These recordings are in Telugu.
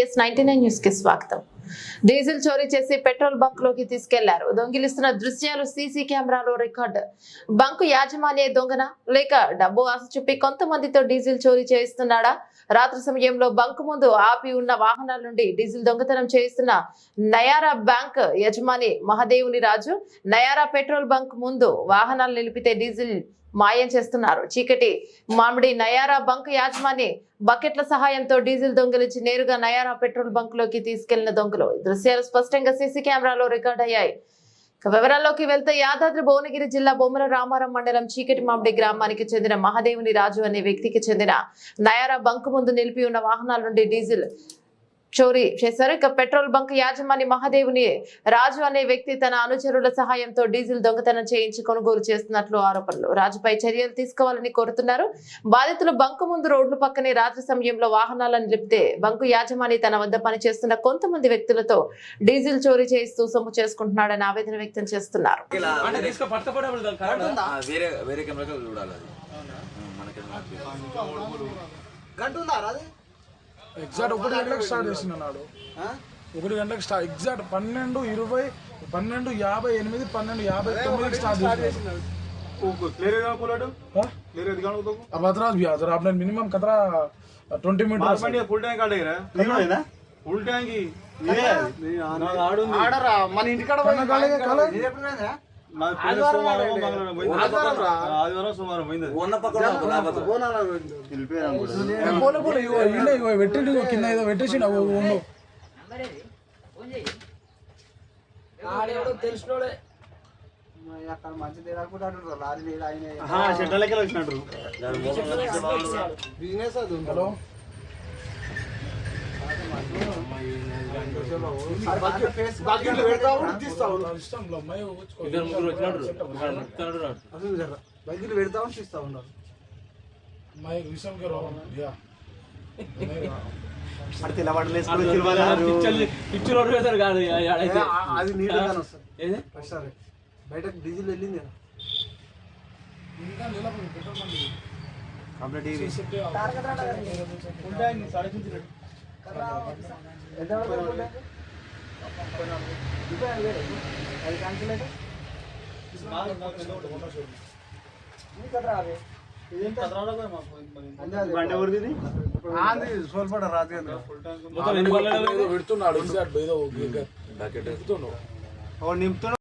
టీఎస్ నైన్టీ నైన్ న్యూస్ కి స్వాగతం డీజిల్ చోరీ చేసి పెట్రోల్ బంక్లోకి తీసుకెళ్ళారు. దొంగిలిస్తున్న దృశ్యాలు సీసీ కెమెరాలో రికార్డు. బంకు యాజమాన్య దొంగన? లేక డబ్బు ఆశ చూపి కొంతమందితో డీజిల్ చోరీ చేయిస్తున్నాడా? రాత్రి సమయంలో బంక్ ముందు ఆపి ఉన్న వాహనాల నుండి డీజిల్ దొంగతనం చేయిస్తున్న నయారా బ్యాంక్ యజమాని మహదేవుని రాజు నయారా పెట్రోల్ బంక్ ముందు వాహనాలు నిలిపితే డీజిల్ మాయం చేస్తున్నారు. చీకటి మామిడి నయారా బంక్ యాజమాని బకెట్ల సహాయంతో డీజిల్ దొంగిలించి నేరుగా నయారా పెట్రోల్ బంక్లోకి తీసుకెళ్ళిన దొంగలు. ఈ దృశ్యాలు స్పష్టంగా సీసీ కెమెరాలో రికార్డ్ అయ్యాయి. ఇక వివరాల్లోకి వెళ్తే యాదాద్రి భువనగిరి జిల్లా బొమ్మల రామారం మండలం చీకటి మామిడి గ్రామానికి చెందిన మహదేవుని రాజు అనే వ్యక్తికి చెందిన నయారా బంకు ముందు నిలిపి ఉన్న వాహనాల నుండి డీజిల్ చోరీ చేశారు. ఇక పెట్రోల్ బంక్ యాజమాని మహాదేవుని రాజు అనే వ్యక్తి తన అనుచరుల సహాయంతో డీజిల్ దొంగతనం చేయించి కొనుగోలు చేస్తున్నట్లు ఆరోపణలు. రాజుపై చర్యలు తీసుకోవాలని కోరుతున్నారు. బాధితులు బంకు ముందు రోడ్లు పక్కనే రాత్రి సమయంలో వాహనాలను నిలిపితే బంకు యాజమాని తన వద్ద పనిచేస్తున్న కొంతమంది వ్యక్తులతో డీజిల్ చోరీ చేయిస్తూ సొమ్ము చేసుకుంటున్నాడని ఆవేదన వ్యక్తం చేస్తున్నారు. గంట ఉందా ఎగ్జాక్ట్ ఒకటి గంటలకు స్టార్ట్ చేసిన నాడు ఒకటి గంటలకు స్టార్ట్ ఎగ్జాక్ట్ పన్నెండు ఇరవై పన్నెండు యాభై ఎనిమిది పన్నెండు యాభై తొమ్మిదికి స్టార్ట్ చేసిన क्लियर है आपको लड्डू क्लियर है दिखाओ तो अब अतराज भी हाजिर आपने मिनिमम कतरा ट्वेंटी मार मीटर पंडिया फुल टैंक काटे रे तीन है ना फुल टैंक ही నీదే ఆడు ఆడరా మన ఇంటికాడ కళ్ళ ఆదివారం సోమవారం పోయింది. ఉన్న పక్కన పెట్టిండు కింద ఏదో పెట్టేసి ఉండు. అక్కడ మంచి తిరగకుండా అంటారు లారీ ఆయన వచ్చినట్టు. బిజినెస్ అది హలో? రాడు. బకెట్లు పెడతావు తీస్తావు ఉండాలి అమ్మాయి విషయం బయటకు డీజిల్ వెళ్ళింది కదా. కంప్లీట్ సెట్ ఎంత పడుతుంది ఫుల్ ట్యాంక్? ఇప్పుడు అది వేరే. అది క్యాన్సిల్ అయితే నీకు ఎక్కడ పెడుతున్నాడు ఎగ్జాక్ట్ ఏదో బకెట్ పెడుతున్నాడు ఓ నింపుతున్నా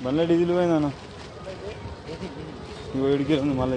బండ్ల డీజిల్ పోయిందన్న ఇంకో ఏడు కిలో ఉంది మళ్ళీ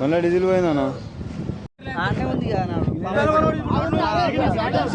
బండ్లో డీజిల్ పోయిందన్న ఉంది